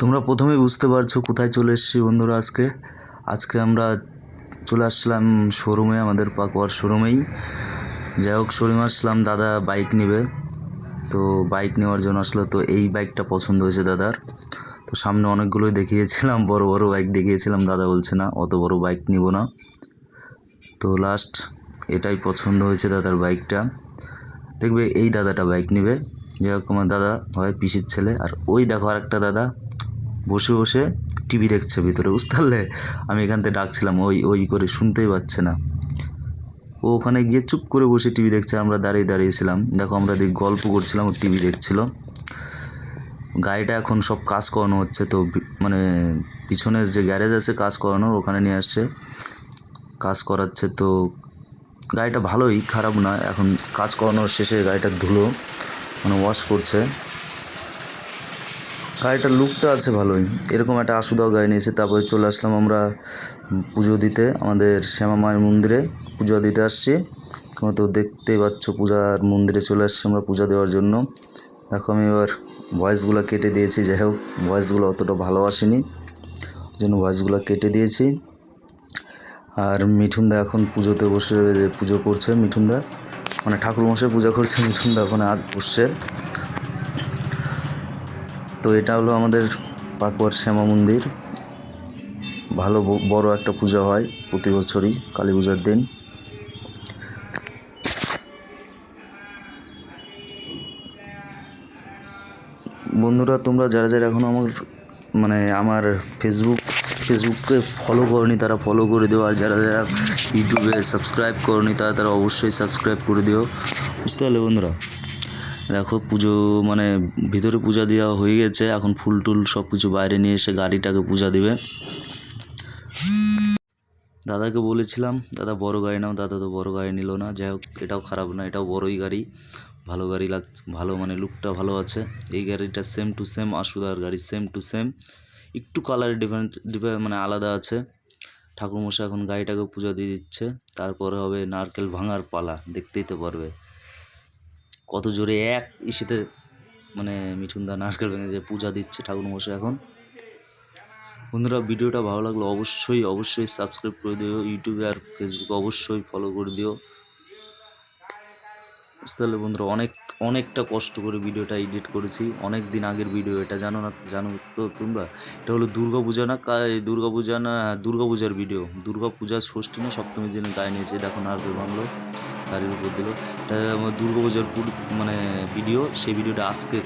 তোমরা প্রথমেই বুঝতে পারছ কোথায় চলে এসেছি বন্ধুরা আজকে। আজকে আমরা চলে আসলাম শোরুমে, আমাদের পাকুয়ার শোরুমেই। যাই হোক, শোরুমে আসলাম, দাদা বাইক নেবে। তো বাইক নেওয়ার জন্য আসলে, তো এই বাইকটা পছন্দ হয়েছে দাদার। তো সামনে অনেকগুলোই দেখিয়েছিলাম, বড় বড় বাইক দেখিয়েছিলাম, দাদা বলছে, না, অত বড় বাইক নিব না। তো লাস্ট এটাই পছন্দ হয়েছে দাদার বাইকটা। দেখবে এই দাদাটা বাইক নেবে। যাই হোক, আমার দাদা হয় পিসির ছেলে, আর ওই দেখো আরেকটা দাদা। বসে বসে টিভি দেখছে ভিতরে, বুঝতে পারলে? আমি এখান থেকে ডাকছিলাম, ওই ওই করে শুনতেই পাচ্ছে না। ও ওখানে গিয়ে চুপ করে বসে টিভি দেখছে, আমরা দাঁড়িয়ে দাঁড়িয়েছিলাম দেখো, আমরা গল্প করছিলাম, ও টিভি দেখছিল। গাড়িটা এখন সব কাজ করানো হচ্ছে, তো মানে পিছনের যে গ্যারেজ আছে কাজ করানোর ওখানে নিয়ে আসছে। কাজ করাচ্ছে, তো গাড়িটা ভালোই, খারাপ না। এখন কাজ করানোর শেষে গাড়িটা ধুলো মানে ওয়াশ করছে। গাড়িটার লুকটা আছে ভালোই। এরকম একটা আশুদাও গাড়ি নিয়েছে তারপরে চলে আসলাম আমরা পুজো দিতে, আমাদের শ্যামা মায়ের মন্দিরে। পুজো দিতে আসছি। তোমরা তো দেখতেই পাচ্ছ পূজার মন্দিরে চলে আসছি আমরা পূজা দেওয়ার জন্য। দেখো আমি এবার ভয়েসগুলো কেটে দিয়েছি, যাই হোক ভয়েসগুলো অতটা ভালো আসেনি ওই জন্য ভয়েসগুলো কেটে দিয়েছি। আর মিঠুনদা এখন পুজোতে বসে, যে পুজো করছে মিঠুনদা। মানে ঠাকুর মশাই পূজা করছে, মিঠুনদা ওখানে আজ বসছে। তো এটা হলো আমাদের পাকুয়ার শ্যামা মন্দির। ভালো বড় একটা পূজা হয় প্রতি বছরই কালী পূজার দিন। বন্ধুরা, তোমরা যারা যারা এখনও আমার মানে আমার ফেসবুক ফেসবুককে ফলো করনি তারা ফলো করে দিও, আর যারা যারা ইউটিউবে সাবস্ক্রাইব করনি তারা তারা অবশ্যই সাবস্ক্রাইব করে দিও। বুঝতে পারলে বন্ধুরা? দেখো পুজো মানে ভিতরে পূজা দেওয়া হয়ে গেছে। এখন ফুল টুল সব কিছু বাইরে নিয়ে এসে গাড়িটাকে পূজা দিবে। দাদাকে বলেছিলাম, দাদা বড় গাড়ি নাও। দাদা তো বড় গাড়ি নিল না। যাই হোক, এটাও খারাপ না, এটাও বড়ই গাড়ি। ভালো গাড়ি লাগছে ভালো মানে লুকটা ভালো আছে। এই গাড়িটা সেম টু সেম আশুদার গাড়ি সেম টু সেম একটু কালার ডিফারেন্ট ডিফারেন্ট মানে আলাদা আছে। ঠাকুরমশাই এখন গাড়িটাকে পূজা দিয়ে দিচ্ছে। তারপরে হবে নারকেল ভাঙার পালা, দেখতেই তো পারবে। কত জোরে এক ইসেতে মানে মিঠুনদা নারকেল ভেঙে যে পূজা দিচ্ছে ঠাকুরমশাই এখন। বন্ধুরা, ভিডিওটা ভালো লাগল অবশ্যই অবশ্যই সাবস্ক্রাইব করে দিও ইউটিউবে আর ফেসবুকে অবশ্যই ফলো করে দিও। পারলে বন্ধুরা, অনেক, অনেকটা কষ্ট করে ভিডিওটা এডিট করেছি। অনেক দিন আগের ভিডিও এটা, জানো না, জানো তো তোমরা? এটা হলো দুর্গা পূজা না, কা- দুর্গা পূজা না, দুর্গা পূজার ভিডিও। দুর্গা পূজার ষষ্ঠী না সপ্তমীর দিনে গায়ে নিয়েছে, দেখো নারকেল ভাঙলো। গাড়ির উপর দিল। এটা আমার দুর্গাপূজার মানে ভিডিও সেই ভিডিওটা আজকে